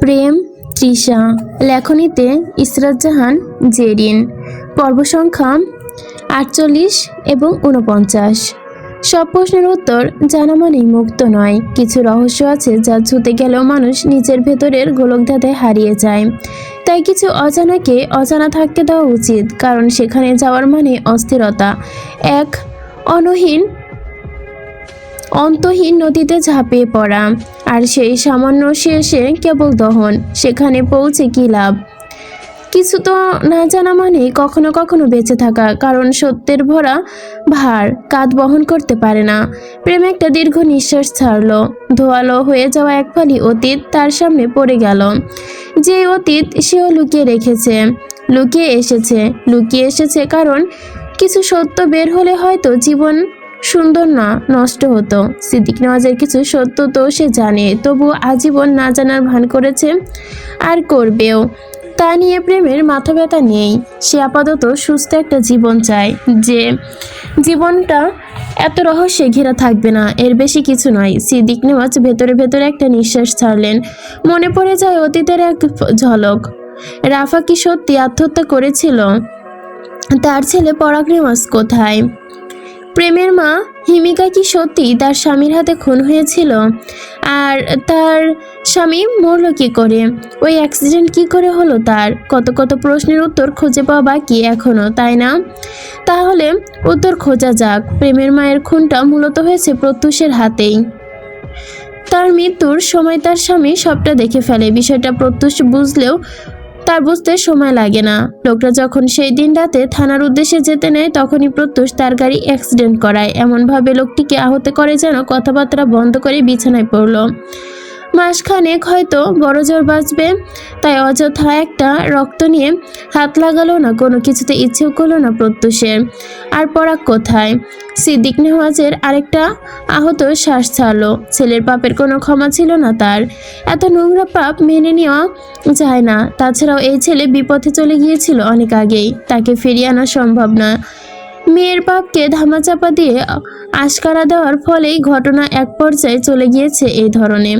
প্রেম, তৃষা, লেখনীতে ইসরাত জাহান, জেরিন। পর্ব সংখ্যা আটচল্লিশ এবং উনপঞ্চাশ সব প্রশ্নের উত্তর জানা মানেই মুক্ত নয়। কিছু রহস্য আছে যা ছুতে গেলেও মানুষ নিজের ভেতরের গোলকধাঁধায় হারিয়ে যায়। তাই কিছু অজানাকে অজানা থাকতে দেওয়া উচিত, কারণ সেখানে যাওয়ার মানে অস্থিরতা। এক, অনহীন অন্তহীন নদীতে ঝাঁপিয়ে পড়া। আর সেই সামান্য শেষে কেবল দহন, সেখানে পৌঁছে কী লাভ? কিছু তো না জানা মানেই কখনো কখনো বেঁচে থাকা, কারণ সত্যের ভরা ভার কাঁধ বহন করতে পারে না। প্রেম একটা দীর্ঘ নিঃশ্বাস ছাড়লো। ধোয়ালো হয়ে যাওয়া এক ফালি অতীত তার সামনে পড়ে গেল। যে অতীত সেও লুকিয়ে রেখেছে। লুকিয়ে এসেছে। লুকিয়ে এসেছে কারণ কিছু সত্য বের হলে হয়তো জীবন সুন্দর না, নষ্ট হতো। সিদ্দিক নওয়াজের কিছু সত্য তো সে জানে তবু আজীবন না জানার ভান করেছে আর করবেও। তা নিয়ে প্রেমের মাথা ব্যথা নেই। সে আপাতত সুস্থ একটা জীবন চায়, যে জীবনটা এত রহস্যে ঘেরা থাকবে না, এর বেশি কিছু নয়। সিদ্দিক নেওয়াজ ভেতরে ভেতরে একটা নিঃশ্বাস ছাড়লেন। মনে পড়ে যায় অতীতের এক ঝলক। রাফা কি সত্যি আত্মহত্যা করেছিল? তার ছেলে পরাগ নেওয়াজ কোথায়? প্রেমের মা হিমিকা কি সত্যি তার স্বামীর হাতে খুন হয়েছিল? আর তার স্বামী মরল কি করে? ওই অ্যাক্সিডেন্ট কি করে হলো তার? কত কত প্রশ্নের উত্তর খুঁজে পাওয়া বাকি এখনও, তাই না? তাহলে উত্তর খোঁজা যাক। প্রেমের মায়ের খুনটা মূলত হয়েছে প্রত্যুষের হাতেই। তার মৃত্যুর সময় তার স্বামী সবটা দেখে ফেলে। বিষয়টা প্রত্যুষ বুঝলেও তার বুঝতে সময় লাগে না। লোকটা যখন সেই দিন রাতে থানার উদ্দেশ্যে যেতে নেয়, তখনই প্রত্যুষ তার গাড়ি অ্যাক্সিডেন্ট করায়। এমনভাবে লোকটিকে আহত করে যেন কথাবার্তা বন্ধ করে বিছানায় পড়ল। মাসখানেক হয়তো বড় জ্বর বাঁচবে, তাই অযথা একটা রক্ত নিয়ে হাত লাগালো না, কোনো কিছুতে ইচ্ছেও করল না প্রত্যুষের আর পরাগ কোথায়? সিদ্দিক নেওয়াজের আরেকটা আহত শ্বাস ছাড়লো। ছেলের পাপের কোনো ক্ষমা ছিল না তার। এত নোংরা পাপ মেনে নেওয়া যায় না। তাছাড়াও এই ছেলে বিপথে চলে গিয়েছিল অনেক আগেই। তাকে ফিরিয়ে আনা সম্ভব না। মেয়ের পাপকে ধামাচাপা দিয়ে আশকারা দেওয়ার ফলেই ঘটনা এক পর্যায়ে চলে গিয়েছে এই ধরনের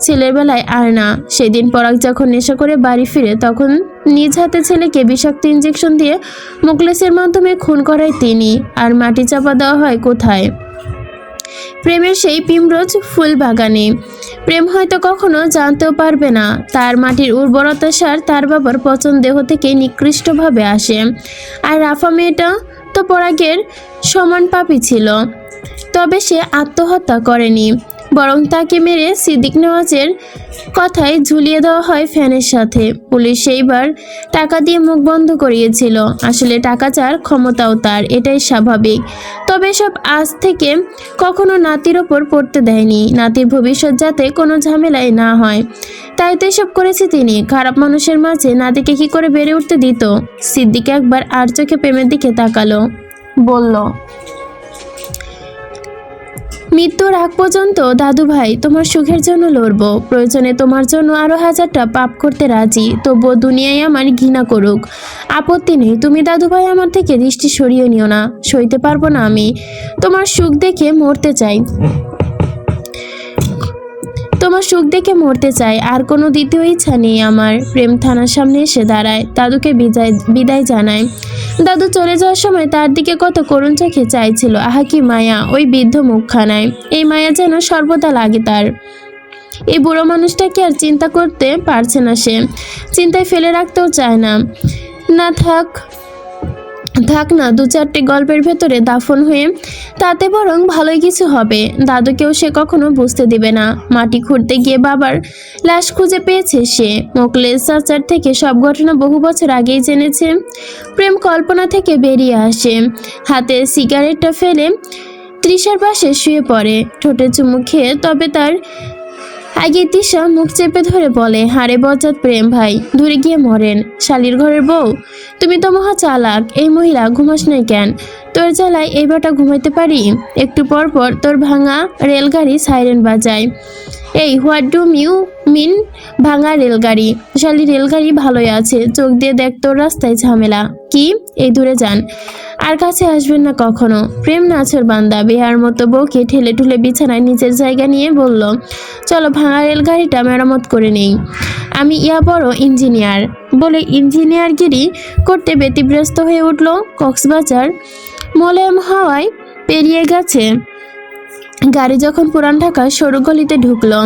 ছেলের বেলায় আর না, সেদিন পরাগ যখন নেশা করে বাড়ি ফিরে, তখন নিজ হাতে ছেলেকে বিষাক্ত ইঞ্জেকশন দিয়ে মুকলেসের মাধ্যমে খুন করায় তিনি, আর মাটি চাপা দেওয়া হয় কোথায়? প্রেমের সেই পিমরোজ ফুল বাগানে প্রেম হয়তো কখনো জানতেও পারবে না, তার মাটির উর্বরতা সার তার বাবার পচন দেহ থেকে নিকৃষ্টভাবে আসে। আর রাফা মেয়েটা পরাগের সমান পাপি ছিল। তবে সে আত্মহত্যা করেনি। বরং তাকে মেরে সিদ্দিক নেওয়াজের কথায় ঝুলিয়ে দেওয়া হয় ফ্যানের সাথে। পুলিশ সেইবার টাকা দিয়ে মুখ বন্ধ করিয়েছিল। আসলে টাকা চার ক্ষমতাও তার, এটাই স্বাভাবিক। তবে সব আজ থেকে কখনো নাতির ওপর পড়তে দেয়নি। নাতির ভবিষ্যৎ যাতে কোনো ঝামেলায় না হয়, তাই তো এসব করেছে তিনি। খারাপ মানুষের মাঝে নাতিকে কি করে বেড়ে উঠতে দিত? সিদ্দিক একবার আর চোখে প্রেমের দিকে তাকালো। বলল মৃত্যুর আগ পর্যন্ত, দাদু ভাই, তোমার সুখের জন্য লড়ব। প্রয়োজনে তোমার জন্য আরও হাজারটা পাপ করতে রাজি। তবুও দুনিয়ায় আমার ঘৃণা করুক। আপত্তি নেই, তুমি দাদু ভাই আমার থেকে দৃষ্টি সরিয়ে নিও না। সইতে পারব না আমি। তোমার সুখ দেখে মরতে চাই। তোমার সুখ দেখে মরতে চাই, আর কোনো দ্বিতীয় ইচ্ছা নেই আমার। প্রেম থানার সামনে এসে দাঁড়ায়, দাদুকে বিদায় বিদায় জানায়। দাদু চলে যাওয়ার সময় তার দিকে কত করুণ চোখে চাইছিল। আহা কি মায়া, ওই বৃদ্ধ মুখখানায়। এই মায়া যেন সর্বদা লাগে তার। এই বুড়ো মানুষটাকে আর চিন্তা করতে পারছে না সে। চিন্তায় ফেলে রাখতেও চায় না। না থাক থাক না, দু চারটে গল্পের ভেতরে দাফন হয়ে তাতে বরং ভালোই কিছু হবে। দাদুকেও সে কখনো বুঝতে দিবে না। মাটি খুঁড়তে গিয়ে বাবার লাশ খুঁজে পেয়েছে সে। মোকলেস চাচার থেকে সব ঘটনা বহু বছর আগেই জেনেছে। প্রেম কল্পনা থেকে বেরিয়ে আসে। হাতে সিগারেটটা ফেলে তৃষার পাশে শুয়ে পড়ে। ঠোঁটে চুমু খেয়ে তবে তার আগে তিশা মুখ চেপে ধরে বলে হারে বজ্জাত প্রেম ভাই দূরে গিয়ে মরেন। শালির ঘরের বউ? তুমি তো মহা চালাক, এই মহিলা ঘুমাস নাই কেন? তোর জ্বালায় এই বেটা ঘুমাইতে পারি? একটু পর পর তোর ভাঙা রেলগাড়ি সাইরেন বাজায়। এই, হোয়াট ডু মিউ মিন ভাঙা রেলগাড়ি? শালি রেলগাড়ি ভালোই আছে, চোখ দিয়ে দেখ তোর রাস্তায় ঝামেলা। কি? এই দূরে যান। আর কাছে আসবেন না কখনো। প্রেম নাছর বান্দা বেহার মতো বউকে ঠেলে ঠুলে বিছানায় নিজের জায়গা নিয়ে বলল, চলো ভাঙা রেলগাড়িটা মেরামত করে নেই। আমি ইয়া বড় ইঞ্জিনিয়ার। বলে ইঞ্জিনিয়ারগিরি করতে ব্যতিব্যস্ত হয়ে উঠল কক্সবাজার। মোলায়েম হাওয়ায় পেরিয়ে গেছে। গাড়ি যখন পুরান ঢাকার সরু গলিতে ঢুকলো,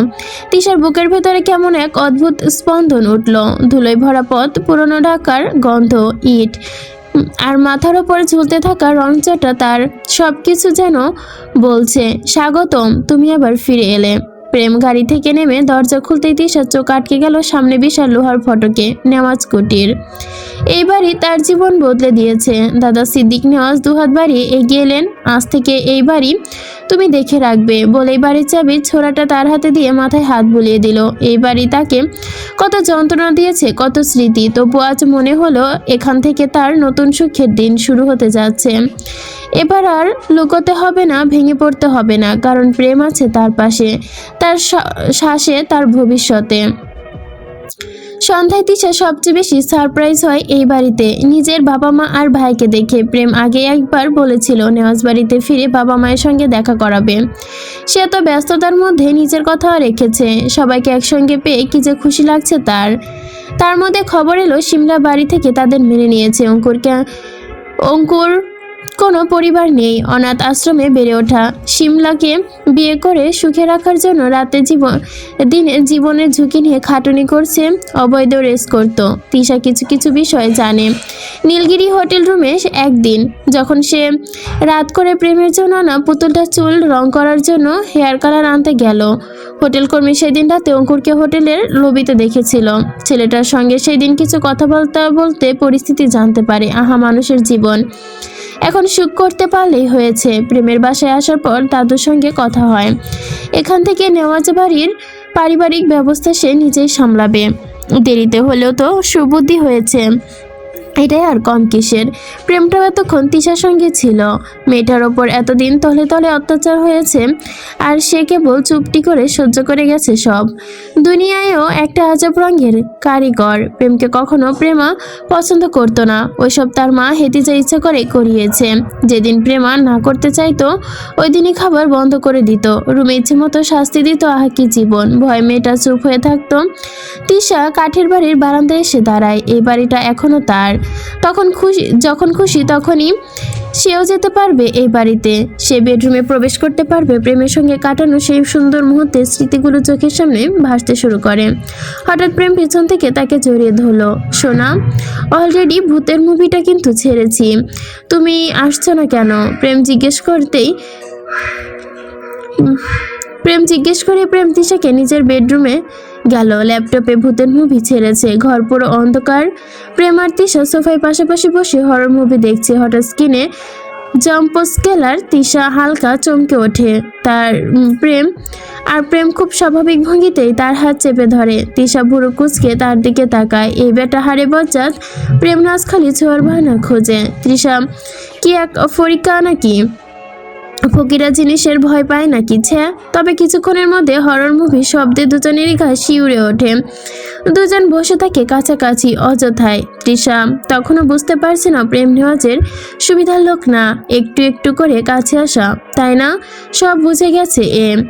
তিশার বুকের ভেতরে কেমন এক অদ্ভুত স্পন্দন উঠল। ধুলোয় ভরা পথ পুরনো ঢাকার গন্ধ, ইট। আর মাথার ওপর ঝুলতে থাকা রংচাটা তার সব কিছু যেন বলছে, স্বাগতম, তুমি আবার ফিরে এলে। প্রেম গাড়ি থেকে নেমে দরজা খুলতে তিশার চোখ আটকে গেল সামনে বিশাল লোহার ফটকে নেওয়াজ কুটির। এই বাড়ি তার জীবন বদলে দিয়েছে। দাদা সিদ্দিক নেওয়াজ দুহাত বাড়ি এগিয়ে এলেন। আজ থেকে এই বাড়ি তুমি দেখে রাখবে। বলেই বাড়ির চাবি ছোড়াটা তার হাতে দিয়ে মাথায় হাত বুলিয়ে দিল। এই বাড়ি তাকে কত যন্ত্রণা দিয়েছে, কত স্মৃতি। তবু আজ মনে হলো এখান থেকে তার নতুন সুখের দিন শুরু হতে যাচ্ছে। এবার আর লুকোতে হবে না, ভেঙে পড়তে হবে না, কারণ প্রেম আছে তার পাশে, তার শ্বাসে তার ভবিষ্যতে। সন্ধ্যায় তিশা সবচেয়ে বেশি সারপ্রাইজ হয় এই বাড়িতে। নিজের বাবা মা আর ভাইকে দেখে প্রেম আগে একবার বলেছিল নেওয়াজ বাড়িতে ফিরে বাবা মায়ের সঙ্গে দেখা করাবে। সে এত ব্যস্ততার মধ্যে নিজের কথাও রেখেছে। সবাইকে একসঙ্গে পেয়ে কি যে খুশি লাগছে তার। তার মধ্যে খবর এলো সিমলা বাড়ি থেকে তাদের মেনে নিয়েছে অঙ্কুরকে অঙ্কুর কোনো পরিবার নেই। অনাথ আশ্রমে বেড়ে ওঠা। সিমলাকে বিয়ে করে সুখে রাখার জন্য রাতে জীবন দিনে জীবনের ঝুঁকি নিয়ে খাটুনি করছে অবৈধ রেস করত। তিশা কিছু কিছু বিষয় জানে। নীলগিরি হোটেল রুমে একদিন, যখন সে রাত করে প্রেমের জন্য না পুতুলটা চুল রং করার জন্য হেয়ার কালার আনতে গেল। হোটেল কর্মী সেদিন রাতে অঙ্কুরকে হোটেলের লবিতে দেখেছিল। ছেলেটার সঙ্গে সেই দিন কিছু কথা বলতে বলতে পরিস্থিতি জানতে পারে। আহা, মানুষের জীবন। এখন সুখ করতে পারলেই হয়েছে। প্রেমের বাসায় আসার পর দাদুর সঙ্গে কথা হয়। এখান থেকে নেওয়াজ বাড়ির পারিবারিক ব্যবস্থা সে নিজেই সামলাবে। দেরিতে হলেও তো সুবুদ্ধি হয়েছে। এটাই আর কম কিসের। প্রেমটা এতক্ষণ তিশার সঙ্গে ছিল। মেয়েটার ওপর এতদিন তলে তলে অত্যাচার হয়েছে, আর সে কেবল চুপটি করে সহ্য করে গেছে সব। দুনিয়ায়ও একটা আজব রঙের কারিগর। প্রেমকে কখনো প্রেমা পছন্দ করতো না। ওইসব তার মা হেতিজা ইচ্ছা করে করিয়েছে। যেদিন প্রেমা না করতে চাইতো ওই দিনই খাবার বন্ধ করে দিত। রুমে ইচ্ছে মতো শাস্তি দিত আহা কি জীবন। ভয় মেয়েটা চুপ হয়ে থাকতো। তিশা কাঠের বাড়ির বারান্দায় এসে দাঁড়ায়। এই বাড়িটা এখনও তার। তখন খুশি, যখন খুশি তখনই সেও যেতে পারবে এই বাড়িতে। সে বেডরুমে প্রবেশ করতে পারবে। প্রেমের সঙ্গে কাটানো সেই সুন্দর মুহূর্তে স্মৃতিগুলো চোখের সামনে ভাসতে শুরু করে। হঠাৎ প্রেম পেছন থেকে তাকে জড়িয়ে ধরলো। সোনা অলরেডি ভূতের মুভিটা কিন্তু ছেড়েছি। তুমি আসছো না কেন? প্রেম জিজ্ঞেস করতেই প্রেম জিজ্ঞেস করে প্রেম তিশাকে নিজের বেডরুমে গেল ল্যাপটপে ভূতের মুভি ছেড়েছে। ঘর পুরো অন্ধকার। প্রেম আর তিশা সোফায় পাশাপাশি বসে হরর মুভি দেখছে। হঠাৎ স্ক্রিনে জাম্প স্কেলার তিশা হালকা চমকে ওঠে। তার প্রেম, আর প্রেম খুব স্বাভাবিক ভঙ্গিতেই তার হাত চেপে ধরে। তিশা ভুরু কুচকে তার দিকে তাকায়। এই বেটা হারে বজ্জাত, প্রেম নাচ খালি ছোঁয়ার বাহানা খোঁজে। তৃষা, কি এক ফরিকা নাকি? ফকিরা জিনিসের ভয় পায় নাকি ছ্যা তবে কিছুক্ষণের মধ্যে হরর মুভি শব্দে দুজনেরই ঘাস শিউরে ওঠে। দুজন বসে থাকে কাছাকাছি, অযথায়। তৃষা, তখনও বুঝতে পারছে না প্রেম নেওয়াজের সুবিধার লোক না, একটু একটু করে কাছে আসা। তাই না? সব বুঝে গেছে এ।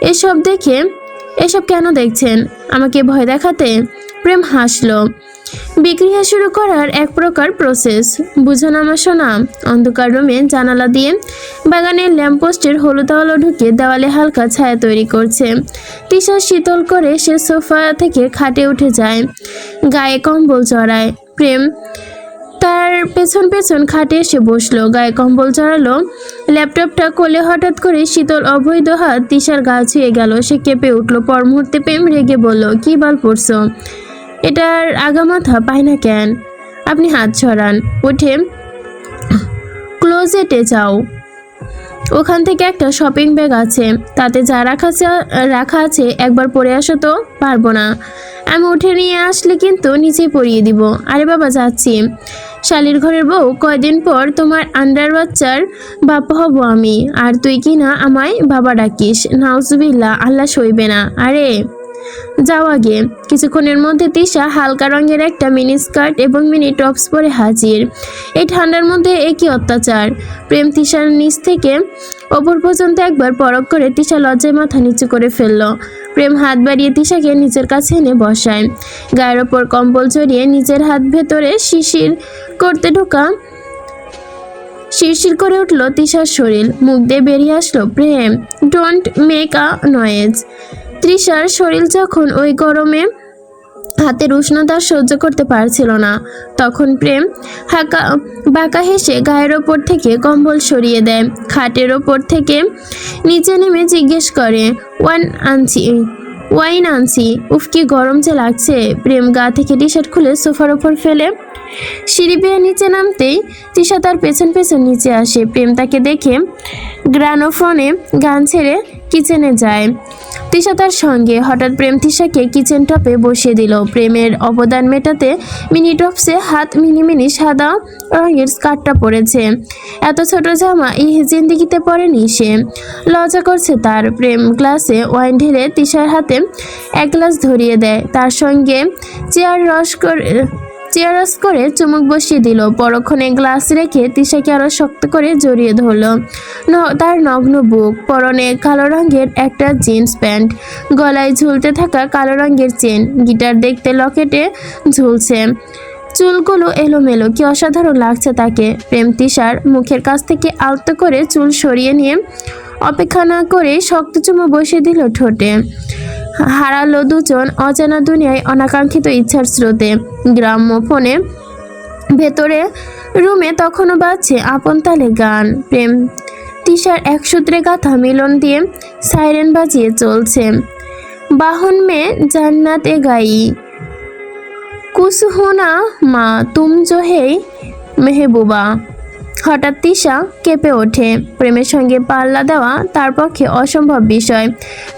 এসব দেখে এসব কেন দেখছেন? আমাকে ভয় দেখাতে? প্রেম হাসলো। বিক্রিয়া শুরু করার এক প্রকার প্রসেস বুঝুন আমার শোনা অন্ধকার রুমে জানালা দিয়ে বাগানের ল্যাম্পপোস্টের হলুদ আলো ঢুকে দেওয়ালে হালকা ছায়া তৈরি করছে। তিশা শীতল করে সে সোফা থেকে খাটে উঠে যায়। গায়ে কম্বল চড়ায় প্রেম তার পেছন পেছন খাটে এসে বসল। গায়ে কম্বল চড়ালো। ল্যাপটপটা কোলে হঠাৎ করে শীতল অবৈধ হাত তিশার গা ছুঁয়ে গেল। সে কেঁপে উঠল। পর মুহূর্তে প্রেম রেগে বলল, কি বাল পড়ছো? এটার আগামাথা পায় না কেন? আপনি হাত ছড়ান। উঠে ক্লোজেটে যাও। ওখান থেকে একটা শপিং ব্যাগ আছে। তাতে যা রাখা রাখা আছে, একবার পরে আসো তো, পারব না। আমি উঠে নিয়ে আসলে কিন্তু নিচে পরিয়ে দিব। আরে বাবা, যাচ্ছি। শালির ঘরের বউ, কয়দিন পর তোমার আন্ডার বাচ্চার বাপ হব আমি। আর তুই কি না আমায় বাবা ডাকিস? নাউজবিল্লা আল্লাহ সইবে না। আরে যাওয়া গিয়ে কিছুক্ষণের মধ্যে তিশা হালকা রঙের একটা মিনি স্কার্ট এবং মিনি টপস পরে হাজির। এই ঠান্ডার মধ্যে একই অত্যাচার? প্রেম তিশার নিচ থেকে ওপর পর্যন্ত একবার পরক করে তিশা লজ্জায় মাথা নিচু করে ফেলল। প্রেম হাত বাড়িয়ে তিশাকে নিজের কাছে এনে বসায়। গায়ের ওপর কম্বল জড়িয়ে নিজের হাত ভেতরে শিশির করতে ঢোকা। শিরশির করে উঠল তিশার শরীর। মুখ দিয়ে বেরিয়ে আসলো প্রেম। Don't make a noise. তৃষার শরীর যখন ওই গরমে হাতের উষ্ণতা সহ্য করতে পারছিল না, তখন প্রেম হাঁকা, বাঁকা হেসে গায়ের ওপর থেকে কম্বল সরিয়ে দেয়। খাটের ওপর থেকে নিচে নেমে জিজ্ঞেস করে, ওয়ান আনছি, ওয়াইন আনছি, উফ কি গরম যে লাগছে। প্রেম গা থেকে টি শার্ট খুলে সোফার ওপর ফেলে সিঁড়ি বেয়ে নিচে নামতেই তৃষা তার পেছন পেছন নিচে আসে। প্রেম তাকে দেখে গ্রানোফোনে গান ছেড়ে কিচেনে যায়। তিশা তার সঙ্গে হঠাৎ প্রেম তিশাকে কিচেন টপে বসিয়ে দিল। প্রেমের অবদান মেটাতে মিনি টপসে হাত মিনি মিনি সাদা রঙের স্কার্টটা পরেছে। এত ছোট জামা এই জিন্দিগিতে পরেনি সে। লজ্জা করছে তার। প্রেম গ্লাসে ওয়াইন ঢেলে তিশার হাতে এক গ্লাস ধরিয়ে দেয়। তার সঙ্গে চেয়ার রস করে চেয়ারস করে চুমুক বসিয়ে দিল। পরক্ষণে গ্লাস রেখে তিশাকে আরও শক্ত করে জড়িয়ে ধরলো। তার নগ্ন বুক, পরনে কালো রঙের একটা জিন্স প্যান্ট, গলায় ঝুলতে থাকা কালো রঙের চেন, গিটার দেখতে লকেটে ঝুলছে। চুলগুলো এলোমেলো, কি অসাধারণ লাগছে তাকে। প্রেম তিশার মুখের কাছ থেকে আলতো করে চুল সরিয়ে নিয়ে অপেক্ষা না করে শক্ত চুমো বসিয়ে দিল ঠোঁটে। হারালো দুজন অজানা দুনিয়ায় অনাকাঙ্ক্ষিত ইচ্ছার স্রোতে। গ্রাম্য ফোনে ভেতরে রুমে তখনও বাজছে আপন তালে গান, প্রেম। তিশার এক সূত্রে গাথা মিলন দিয়ে সাইরেন বাজিয়ে চলছে। বাহন মে জান্নাত এ গাই কুছ হোনা মা, তুম জো হে মেহবুবা। হঠাৎ তিশা কেঁপে ওঠে। প্রেমের সঙ্গে পাল্লা দেওয়া তার পক্ষে অসম্ভব বিষয়।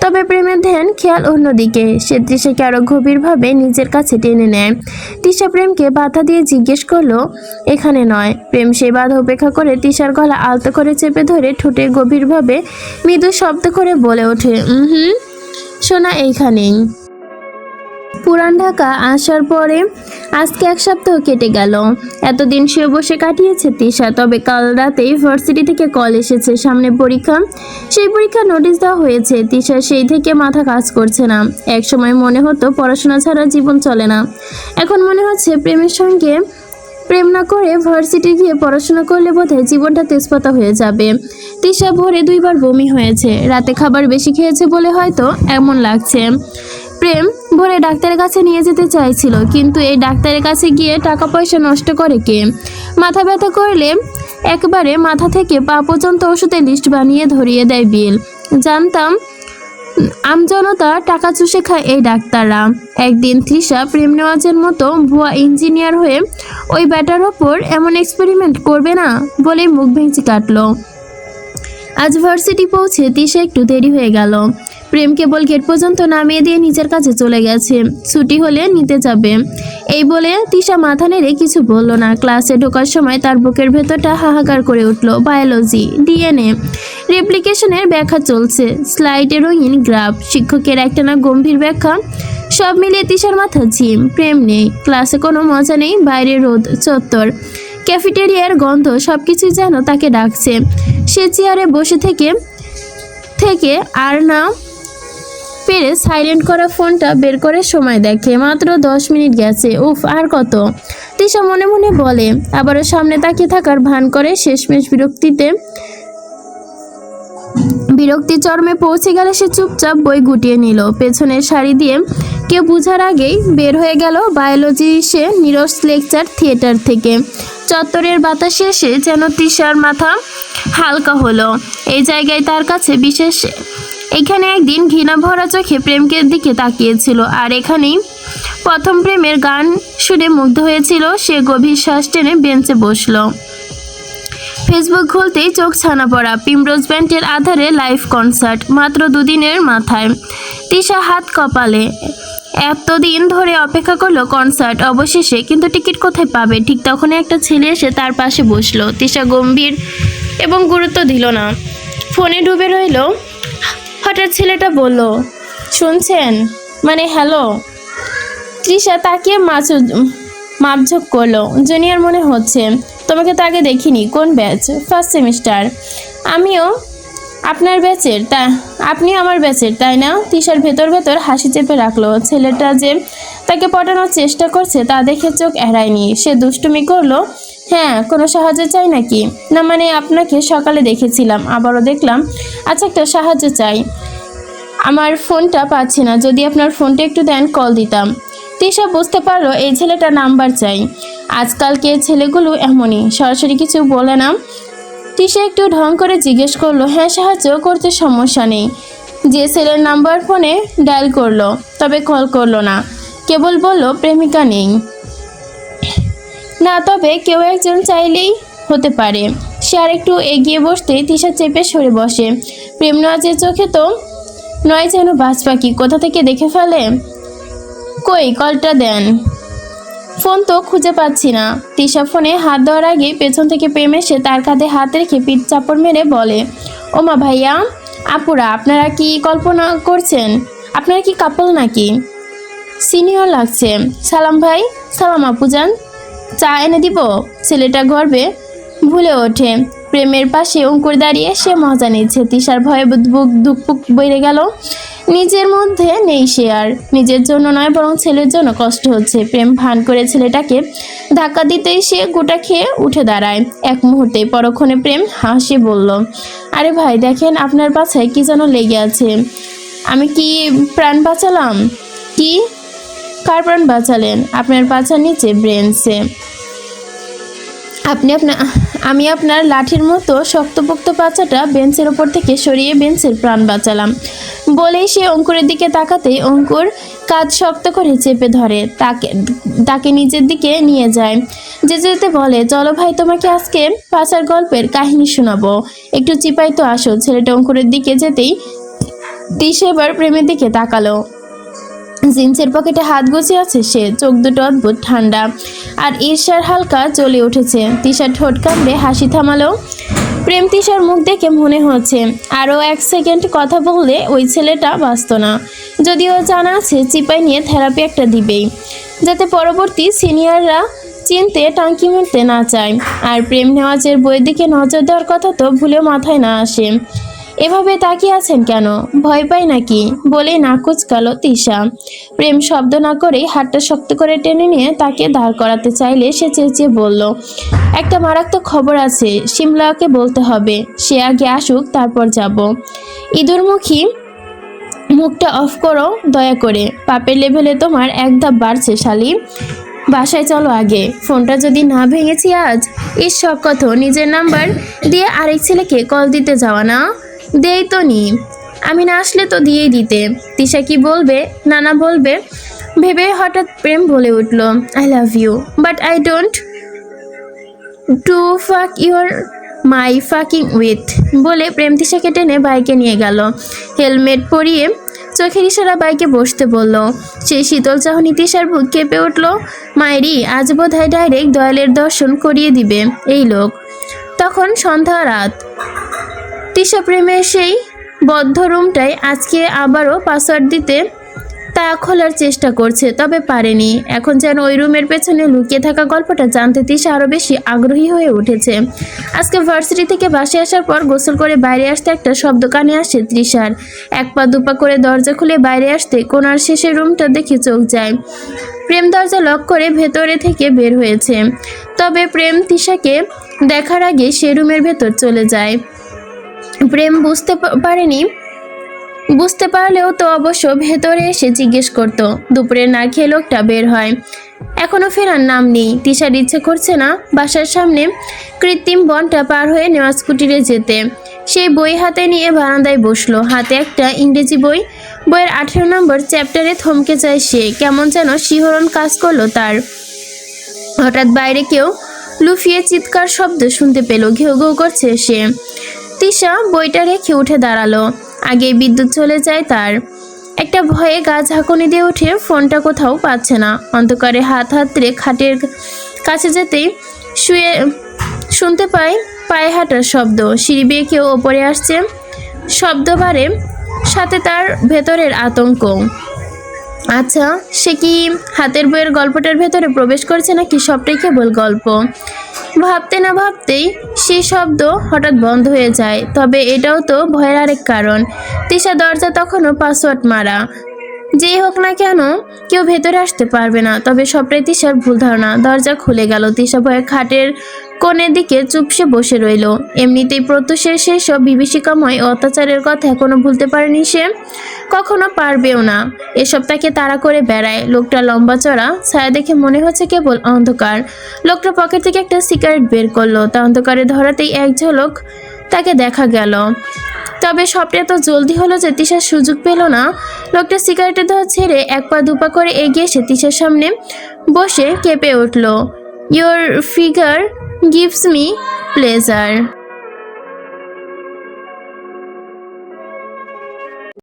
তবে প্রেমের ধ্যান, খেয়াল অন্যদিকে। সে তৃষাকে আরও গভীরভাবে নিজের কাছে টেনে নেয়। তিশা প্রেমকে বাধা দিয়ে জিজ্ঞেস করল, এখানে নয়। প্রেম সেই বাধা উপেক্ষা করে তিশার গলা আলতো করে চেপে ধরে ঠোঁটে গভীরভাবে মৃদু শব্দ করে বলে ওঠে হুম শোনা এইখানেই। পুরান ঢাকা আসার পরে আজকে এক সপ্তাহ কেটে গেল। এতদিন সে বসে কাটিয়েছে তিশা, তবে কাল রাতে ভার্সিটি থেকে কল এসেছে সামনে পরীক্ষা। সেই পরীক্ষা নোটিশ দেওয়া হয়েছে, তিশা সেই থেকে মাথা কাজ করছে না। এক সময় মনে হতো পড়াশোনা ছাড়া জীবন চলে না। এখন মনে হচ্ছে প্রেমের সঙ্গে প্রেম না করে ভার্সিটি গিয়ে পড়াশোনা করলে বোধহয় জীবনটা তেজপাতা হয়ে যাবে। তিশা ভোরে দুইবার বমি হয়েছে। রাতে খাবার বেশি খেয়েছে বলে হয়তো এমন লাগছে। প্রেম ভোরে ডাক্তারের কাছে নিয়ে যেতে চাইছিল, কিন্তু এই ডাক্তারের কাছে গিয়ে টাকা পয়সা নষ্ট করে কে? মাথা ব্যথা করলে একবারে মাথা থেকে পা পর্যন্ত ওষুধের লিস্ট বানিয়ে ধরিয়ে দেয় বিল। জানতাম, আমজনতা টাকা চুষে খায় এই ডাক্তাররা। একদিন তৃষা প্রেম নেওয়াজের মতো ভুয়া ইঞ্জিনিয়ার হয়ে ওই ব্যাটার ওপর এমন এক্সপেরিমেন্ট করবে না বলেই মুখ ভেঙচি কাটলো। আজ ভার্সিটি পৌঁছে তৃষা একটু দেরি হয়ে গেল। প্রেম কেবল গেট পর্যন্ত নামিয়ে দিয়ে নিজের কাছে চলে গেছে। ছুটি হলে নিতে যাবে। এই বলে তিশা মাথা নেড়ে কিছু বলল না। ক্লাসে ঢোকার সময় তার বুকের ভেতরটা হাহাকার করে উঠল। Biology, DNA. রেপ্লিকেশনের ব্যাখ্যা চলছে। স্লাইডে রঙিন গ্রাফ, শিক্ষকের একটা না গম্ভীর ব্যাখ্যা। সব মিলিয়ে তিশার মাথা ঝিম, প্রেম নেই। ক্লাসে কোনো মজা নেই, বাইরে রোদ, চত্বর। ক্যাফেটেরিয়ার গন্ধ সবকিছুই যেন তাকে ডাকছে। সে চেয়ারে বসে থেকে থেকে আর না পেরে সাইলেন্ট করা ফোনটা বের করে সময় দেখে। মাত্র দশ মিনিট গেছে। উফ, আর কত? তিশা মনে মনে বলে, আবারও সামনে তাকিয়ে থাকার ভান করে শেষমেশ বিরক্তিতে। বিরক্তি চরমে পৌঁছে গেলে সে চুপচাপ বই গুটিয়ে নিল। পেছনের শাড়ি দিয়ে কেউ বুঝার আগেই বের হয়ে গেল বায়োলজি সে নিরস লেকচার থিয়েটার থেকে। চত্বরের বাতাসে এসে যেন তৃষার মাথা হালকা হলো। এই জায়গায় তার কাছে বিশেষ এখানে একদিন ঘৃণা ভরা চোখে প্রেমকে দিকে তাকিয়েছিল, আর এখানেই প্রথম প্রেমের গান শুনে মুগ্ধ হয়েছিল, সে গভীর শ্বাস টেনে বেঞ্চে বসল। ফেসবুক খুলতেই চোখ ছানা পড়া, পিমরোজ ব্যান্ডের আধারে লাইভ কনসার্ট, মাত্র দুদিনের মাথায়। তিশা হাত কপালে। এতদিন ধরে অপেক্ষা করল কনসার্ট, অবশেষে কিন্তু টিকিট কোথায় পাবে? ঠিক তখনই একটা ছেলে এসে তার পাশে বসল। তিশা গম্ভীর এবং গুরুত্ব দিল না। ফোনে ডুবে রইল হঠাৎ ছেলেটা বলল, শুনছেন? মানে হ্যালো? তৃষা তাকিয়ে মাছ মাপঝোক করল, জুনিয়র মনে হচ্ছে, তোমাকে তো আগে দেখিনি, কোন ব্যাচ? First semester. আমিও, আপনার ব্যাচের, তা আপনি আমার ব্যাচের, তাই না? তৃষার ভেতর ভেতর হাসি চেপে রাখল, ছেলেটা যে তাকে পটানোর চেষ্টা করছে তা দেখে চোখ এড়ায়নি। সে দুষ্টুমি করল হ্যাঁ কোনো সাহায্য চাই নাকি? না মানে আপনাকে সকালে দেখেছিলাম, আবারও দেখলাম। আচ্ছা একটা সাহায্য চাই। আমার ফোনটা পাচ্ছি না, যদি আপনার ফোনটা একটু দেন, কল দিতাম। তিশা বুঝতে পারল, এই ছেলেটা নাম্বার চাই। আজকালকে ছেলেগুলো এমনই, সরাসরি কিছু বলে না। তিশা একটু ঢং করে জিজ্ঞেস করল হ্যাঁ সাহায্য করতে সমস্যা নেই। যে ছেলের নাম্বার ফোনে ডায়াল করল, তবে কল করল না। কেবল বলল, প্রেমিকা নেই। না, তবে কেউ একজন চাইলেই হতে পারে। সে আর একটু এগিয়ে বসতে তিশা চেপে সরে বসে। প্রেম নওয়াজের চোখে তো নয় যেন বাজ পাখি। কোথা থেকে দেখে ফেলে? কই, কলটা দেন। ফোন তো খুঁজে পাচ্ছি না। তিশা ফোনে হাত দেওয়ার আগে পেছন থেকে প্রেম এসে তার কাঁধে হাত রেখে পিঠ চাপড় মেরে বলে, ওমা ভাইয়া, আপুরা, আপনারা কি কল্পনা করছেন? আপনারা কি কাপল নাকি? সিনিয়র লাগছে। সালাম ভাই, সালাম আপুজান চা এনে দিব। ছেলেটা গর্বে ভুলে ওঠে। প্রেমের পাশে অঙ্কুর দাঁড়িয়ে সে মজা নিচ্ছে। তিশার ভয়ে বুক দুকপুক বেড়ে গেল। নিজের মধ্যে নেই সে আর। নিজের জন্য নয়, বরং ছেলের জন্য কষ্ট হচ্ছে। প্রেম ভান করে ছেলেটাকে ধাক্কা দিতেই সে গোটা খেয়ে উঠে দাঁড়ায়। এক মুহূর্তে পরক্ষণে প্রেম হাসি বলল, আরে ভাই, দেখেন আপনার পাছায় কি যেন লেগে আছে। আমি কি প্রাণ বাঁচালাম? কি কার প্রাণ বাঁচালেন। আপনার পাছার নিচে ব্রেনসে। আপনি আপনার আমি আপনার লাঠির মতো শক্তপোক্ত পাচাটা বেঞ্চের ওপর থেকে সরিয়ে বেঞ্চের প্রাণ বাঁচালাম। বলেই সে অঙ্কুরের দিকে তাকাতেই অঙ্কুর কাজ শক্ত করে চেপে ধরে। তাকে তাকে নিজের দিকে নিয়ে যায়। যে যেতে বলে, চলো ভাই, তোমাকে আজকে পাচার গল্পের কাহিনী শোনাবো। একটু চিপাই তো আসো। ছেলেটা অঙ্কুরের দিকে যেতেই তিসে এবার প্রেমের দিকে তাকালো। জিন্সের পকেটে হাত গুছিয়ে আছে, সে চোখ দুটো অদ্ভুত ঠান্ডা। আর ঈর্ষার হালকা জ্বলে উঠেছে। তিশার ঠোঁট কামড়ে হাসি থামালো। প্রেম তিশার মুখ দেখে মনে হচ্ছে, আরও এক সেকেন্ড কথা বললে ওই ছেলেটা বাঁচত না। যদিও জানা আছে, চিপাই নিয়ে থেরাপি একটা দিবেই। যাতে পরবর্তী সিনিয়ররা চিনতে টাঙ্কি মারতে না চায়। আর প্রেম নেওয়াজের বইয়ের দিকে নজর দেওয়ার কথা তো ভুলে মাথায় না আসে। এভাবে তাকিয়ে আছেন কেন? ভয় পাই নাকি? বলে না কুচকালো তিশা। প্রেম শব্দ না করেই হাতটা শক্ত করে টেনে নিয়ে তাকে দাঁড় করাতে চাইলে সে চেঁচিয়ে বলল, একটা মারাত্মক খবর আছে, সিমলাকে বলতে হবে। সে আগে আসুক, তারপর যাব। ইঁদুরমুখী, মুখটা অফ করো, দয়া করে। পাপের লেভেলে তোমার এক ধাপ বাড়ছে, শালি। বাসায় চলো আগে। ফোনটা যদি না ভেঙেছি আজ ঈশ্বর কত নিজের নাম্বার দিয়ে আরেক ছেলেকে কল দিতে যাওয়া না? দেই তো নি। আমি না আসলে তো দিয়েই দিতে। তিশা কি বলবে? নানা বলবে। ভেবে হঠাৎ প্রেম বলে উঠল I love you but I don't to fuck your my fucking with বলে প্রেম তিশাকে টেনে বাইকে নিয়ে গেল। হেলমেট পরিয়ে চোখের ইশারা বাইকে বসতে বলল। সেই শীতল চাহনি তিশার বুক কেঁপে উঠল। মায়েরি আজ বোধহয় ডাইরেক্ট দয়ালের দর্শন করিয়ে দিবে। এই লোক। তখন সন্ধ্যা রাত। তিশা প্রেমের সেই বদ্ধ রুমটায় আজকে আবারও পাসওয়ার্ড দিতে তা খোলার চেষ্টা করছে, তবে পারেনি। এখন যেন ওই রুমের পেছনে লুকিয়ে থাকা গল্পটা জানতে তিশা আরও বেশি আগ্রহী হয়ে উঠেছে। আজকে ভার্সিটি থেকে বাসে আসার পর গোসল করে বাইরে আসতে একটা শব্দ কানে আসে তৃষার। এক পা দুপা করে দরজা খুলে বাইরে আসতে কোনার শেষের রুমটা দেখে চোখ যায়। প্রেম দরজা লক করে ভেতরে থেকে বের হয়েছে। তবে প্রেম তিশাকে দেখার আগে সে রুমের ভেতর চলে যায়। প্রেম বুঝতে পারেনি। বুঝতে পারলেও তো অবশ্য ভেতরে এসে জিজ্ঞেস করত, দুপুরে না খেয়ে লোকটা বের হয়। এখনও ফেরার নাম নেই, তিশার ইচ্ছে করছে না বাসার সামনে কৃত্রিম বনটা পার হয়ে নেওয়া স্কুটিরে যেতে। সেই বই হাতে নিয়ে বারান্দায় বসল। হাতে একটা ইংরেজি বই, বইয়ের আঠেরো নম্বর চ্যাপ্টারে থমকে যায় সে। কেমন যেন শিহরণ কাজ করল তার। হঠাৎ বাইরে কেউ লুফিয়ে চিৎকার শব্দ শুনতে পেল। ঘেউ ঘেউ করছে সে। তিশা বইটা রেখে উঠে দাঁড়াল। আগে বিদ্যুৎ চলে যায় তার। একটা ভয়ে গা ঝাঁকুনি দিয়ে উঠে ফোনটা কোথাও পাচ্ছে না। অন্ধকারে হাত হাতড়ে খাটের কাছে যেতেই শুয়ে, শুনতে পায় পায়ে হাঁটার শব্দ। সিঁড়ি বেয়ে কেউ ওপরে আসছে। শব্দ বাড়ে সাথে তার ভেতরের আতঙ্ক। আচ্ছা সে কি হাতের বইয়ের গল্পটার ভেতরে প্রবেশ করছে নাকি সবটাই কেবল গল্প? ভাবতে না ভাবতেই সেই শব্দ হঠাৎ বন্ধ হয়ে যায়। তবে এটাও তো ভয়ের আরেক কারণ। তিশা দরজা তখনও পাসওয়ার্ড মারা। যেই হোক না কেন, কেউ ভেতরে আসতে পারবে না। তবে সবটাই তিশার ভুল ধারণা। দরজা খুলে গেল। তিশা ভয়ে খাটের কোণের দিকে চুপসে বসে রইল। এমনিতেই প্রত্যুষের সেই সব বিভীষিকাময় অত্যাচারের কথা এখনও ভুলতে পারেনি সে। কখনো পারবেও না। এসব তাকে তাড়া করে বেড়ায়। লোকটা লম্বা চড়া, ছায়া দেখে মনে হচ্ছে কেবল অন্ধকার। লোকটা পকেট থেকে একটা সিগারেট বের করল। তা অন্ধকারে ধরাতেই এক ঝলক তাকে দেখা গেল। তবে সবটা এত জলদি হলো যে তিশার সুযোগ পেল না। লোকটা সিগারেটের ধর ছেড়ে এক পা দুপা করে এগিয়ে এসে তিশার সামনে বসে কেঁপে উঠল। Your figure gives me pleasure.